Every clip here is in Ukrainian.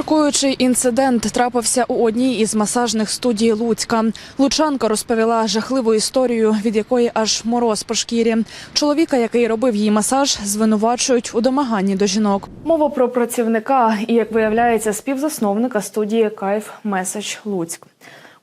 Шокуючий інцидент трапився у одній із масажних студій Луцька. Лучанка розповіла жахливу історію, від якої аж мороз по шкірі. Чоловіка, який робив їй масаж, звинувачують у домаганні до жінок. Мова про працівника і, як виявляється, співзасновника студії Кайф Меседж Луцьк.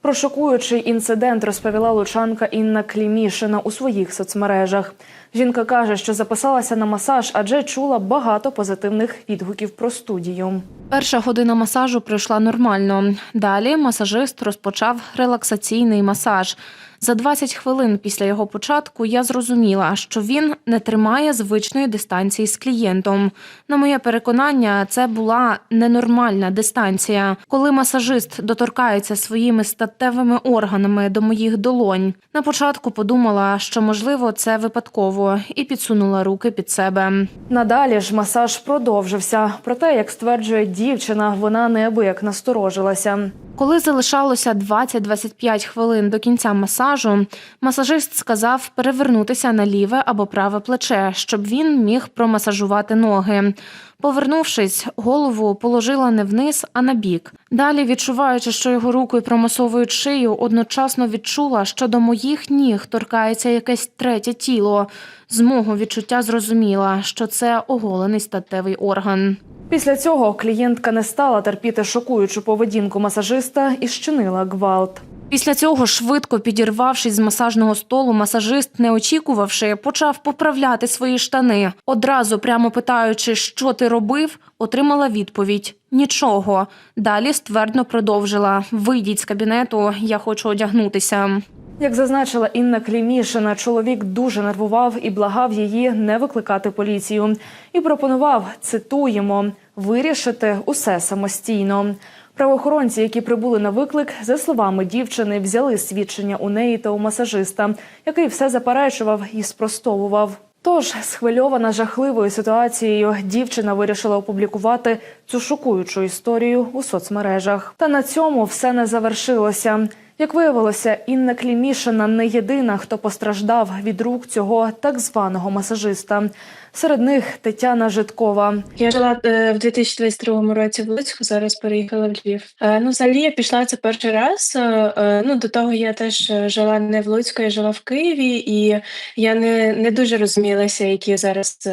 Про шокуючий інцидент розповіла лучанка Інна Клімішина у своїх соцмережах. Жінка каже, що записалася на масаж, адже чула багато позитивних відгуків про студію. Перша година масажу пройшла нормально. Далі масажист розпочав релаксаційний масаж. За 20 хвилин після його початку я зрозуміла, що він не тримає звичної дистанції з клієнтом. На моє переконання, це була ненормальна дистанція, коли масажист доторкається своїми статевими органами до моїх долонь. На початку подумала, що можливо це випадково, і підсунула руки під себе. Надалі ж масаж продовжився. Проте, як стверджує дівчина, вона неабияк насторожилася. Коли залишалося 20-25 хвилин до кінця масажу, масажист сказав перевернутися на ліве або праве плече, щоб він міг промасажувати ноги. Повернувшись, голову положила не вниз, а на бік. Далі, відчуваючи, що його рукою промасовують шию, одночасно відчула, що до моїх ніг торкається якесь третє тіло. З мого відчуття зрозуміла, що це оголений статевий орган. Після цього клієнтка не стала терпіти шокуючу поведінку масажиста і щинила гвалт. Після цього, швидко підірвавшись з масажного столу, масажист, не очікувавши, почав поправляти свої штани. Одразу, прямо питаючи, що ти робив, отримала відповідь нічого. Далі ствердно продовжила: вийдіть з кабінету, я хочу одягнутися. Як зазначила Інна Клімішина, чоловік дуже нервував і благав її не викликати поліцію. І пропонував, цитуємо, вирішити усе самостійно. Правоохоронці, які прибули на виклик, за словами дівчини, взяли свідчення у неї та у масажиста, який все заперечував і спростовував. Тож, схвильована жахливою ситуацією, дівчина вирішила опублікувати цю шокуючу історію у соцмережах. Та на цьому все не завершилося. Як виявилося, Інна Клімішина не єдина, хто постраждав від рук цього так званого масажиста. Серед них Тетяна Житкова. Я жила е, в 2022 році в Луцьку, зараз переїхала в Львів. Е, ну, взагалі я пішла це перший раз. Е, ну, до того я теж жила не в Луцьку, я жила в Києві, і я не, не дуже розумілася, які зараз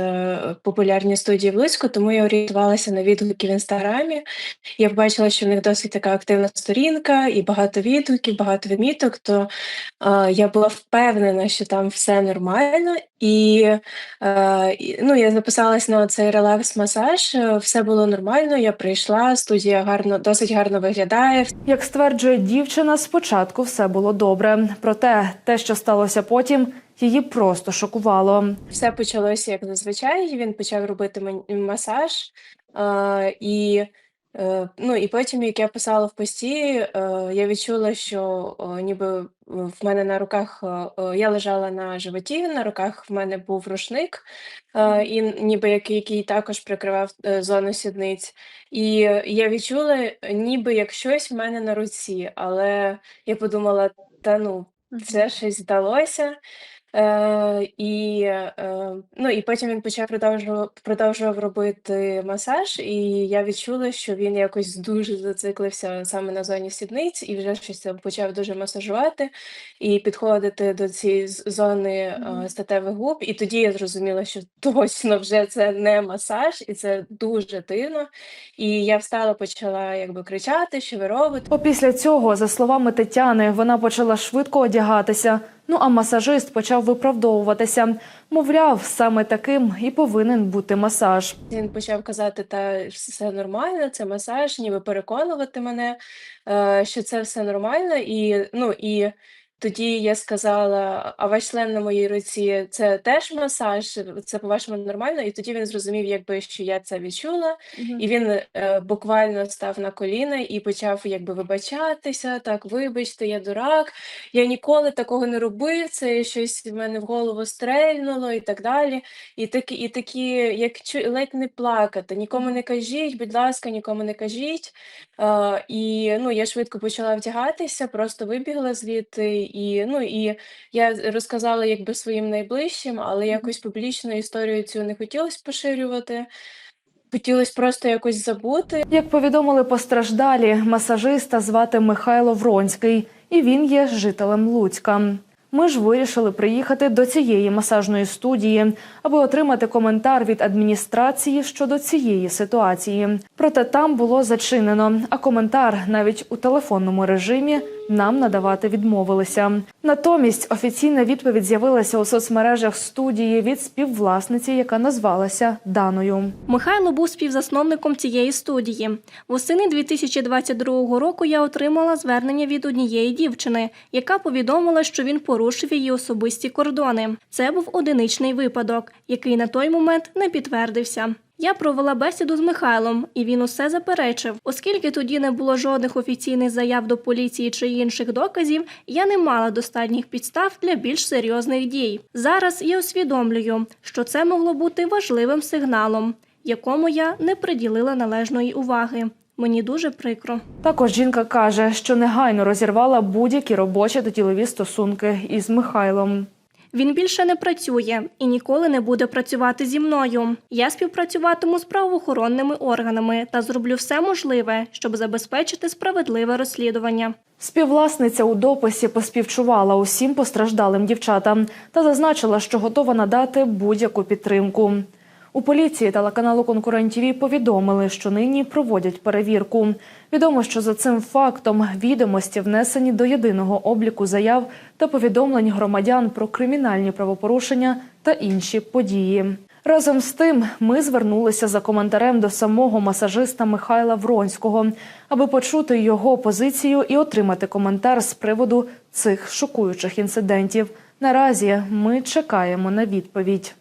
популярні студії в Луцьку, тому я орієнтувалася на відгуки в інстаграмі. Я побачила, що в них досить така активна сторінка і багато відгуків, багато відміток. То е, я була впевнена, що там все нормально, і Е, ну, я записалась на цей релакс-масаж, е, все було нормально. Я прийшла, студія гарно, досить гарно виглядає. Як стверджує дівчина, спочатку все було добре. Проте те, що сталося потім, її просто шокувало. Все почалося як зазвичай. Він почав робити масаж. Е, і, е, ну, і потім, як я писала в пості, е, я відчула, що е, ніби в мене на руках е, е, я лежала на животі, на руках в мене був рушник, е, і ніби який, який також прикривав е, зону сідниць. І я відчула, ніби як щось в мене на руці, але я подумала, та ну, це щось здалося. Е, і, е, ну, і потім він почав продовжував, продовжував робити масаж, і я відчула, що він якось дуже зациклився саме на зоні сідниць і вже щось там почав дуже масажувати і підходити до цієї з- зони е, статевих губ. І тоді я зрозуміла, що точно вже це не масаж, і це дуже дивно. І я встала, почала якби кричати, що ви робите. Опісля цього, за словами Тетяни, вона почала швидко одягатися. Ну а масажист почав виправдовуватися. Мовляв, саме таким і повинен бути масаж. Він почав казати, та все нормально, це масаж, ніби переконувати мене, е, що це все нормально. І, ну, і тоді я сказала: а ваш член на моїй руці це теж масаж, це по-вашому нормально. І тоді він зрозумів, якби що я це відчула, і він е, буквально став на коліна і почав якби вибачатися. Так, вибачте, я дурак, я ніколи такого не робив. Це щось в мене в голову стрельнуло і так далі. І такі, і такі, як чу- ледь не плакати. Нікому не кажіть, будь ласка, нікому не кажіть. А, і ну, я швидко почала вдягатися, просто вибігла звідти. І, ну, і я розказала якби своїм найближчим, але якось публічно історію цю не хотілося поширювати. хотілося просто якось забути. Як повідомили постраждалі, масажиста звати Михайло Вронський, і він є жителем Луцька. Ми ж вирішили приїхати до цієї масажної студії, аби отримати коментар від адміністрації щодо цієї ситуації. Проте там було зачинено, а коментар навіть у телефонному режимі нам надавати відмовилися. Натомість офіційна відповідь з'явилася у соцмережах студії від співвласниці, яка назвалася Даною. Михайло був співзасновником цієї студії. Восени 2022 року я отримала звернення від однієї дівчини, яка повідомила, що він порушив її особисті кордони. Це був одиничний випадок, який на той момент не підтвердився. Я провела бесіду з Михайлом, і він усе заперечив. Оскільки тоді не було жодних офіційних заяв до поліції чи інших доказів, я не мала достатніх підстав для більш серйозних дій. Зараз я усвідомлюю, що це могло бути важливим сигналом, якому я не приділила належної уваги. Мені дуже прикро. Також жінка каже, що негайно розірвала будь-які робочі та ділові стосунки із Михайлом. Він більше не працює і ніколи не буде працювати зі мною. Я співпрацюватиму з правоохоронними органами та зроблю все можливе, щоб забезпечити справедливе розслідування. Співвласниця у дописі поспівчувала усім постраждалим дівчатам та зазначила, що готова надати будь-яку підтримку. У поліції телеканалу «Конкурент ТІВІ» повідомили, що нині проводять перевірку. Відомо, що за цим фактом відомості внесені до єдиного обліку заяв та повідомлень громадян про кримінальні правопорушення та інші події. Разом з тим, ми звернулися за коментарем до самого масажиста Михайла Вронського, аби почути його позицію і отримати коментар з приводу цих шокуючих інцидентів. Наразі ми чекаємо на відповідь.